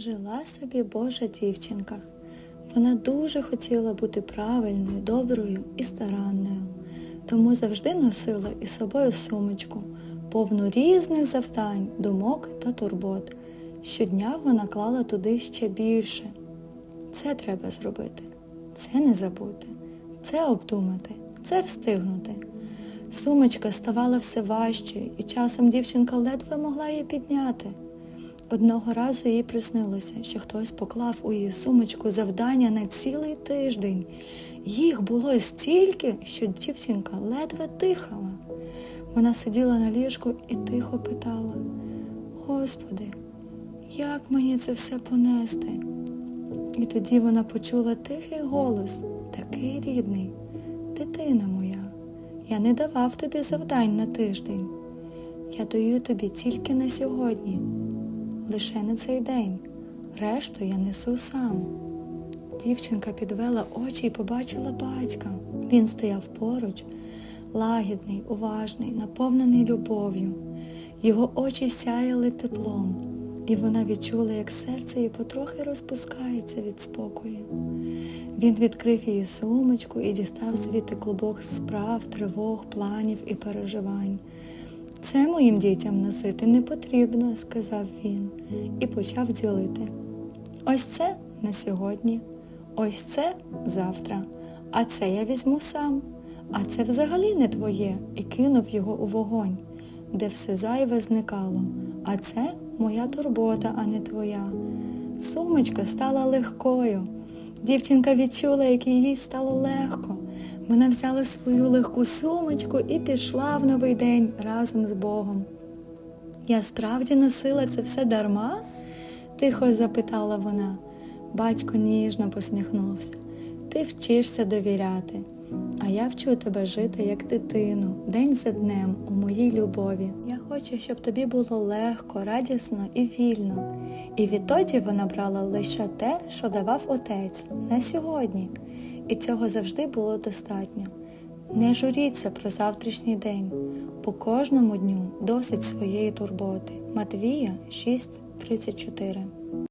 Жила собі Божа дівчинка. Вона дуже хотіла бути правильною, доброю і старанною, тому завжди носила із собою сумочку, повну різних завдань, думок та турбот. Щодня вона клала туди ще більше. Це треба зробити, це не забути, це обдумати, це встигнути. Сумочка ставала все важчою, і часом дівчинка ледве могла її підняти. Одного разу їй приснилося, що хтось поклав у її сумочку завдання на цілий тиждень. Їх було стільки, що дівчинка ледве дихала. Вона сиділа на ліжку і тихо питала: Господи, як мені це все понести? І тоді вона почула тихий голос, такий рідний, дитина моя, я не давав тобі завдань на тиждень. Я даю тобі тільки на сьогодні лише на цей день. Решту я несу сам. Дівчинка підвела очі і побачила батька. Він стояв поруч, лагідний, уважний, наповнений любов'ю. Його очі сяяли теплом, і вона відчула, як серце її потрохи розпускається від спокою. Він відкрив її сумочку і дістав звідти клубок справ, тривог, планів і переживань. Це моїм дітям носити не потрібно, сказав він, і почав ділити. Ось це на сьогодні, ось це завтра, а це я візьму сам, а це взагалі не твоє, і кинув його у вогонь, де все зайве зникало. А це моя турбота, а не твоя. Сумочка стала легкою. Дівчинка відчула, як їй стало легко. Вона взяла свою легку сумочку і пішла в новий день разом з Богом. Я справді носила це все дарма? тихо запитала вона. Батько ніжно посміхнувся. Ти вчишся довіряти, а я вчу тебе жити як дитину, день за днем у моїй любові. Я хочу, щоб тобі було легко, радісно і вільно. І відтоді вона брала лише те, що давав отець на сьогодні і цього завжди було достатньо. Не журіться про завтрашній день, по кожному дню досить своєї турботи. Матвія 6.34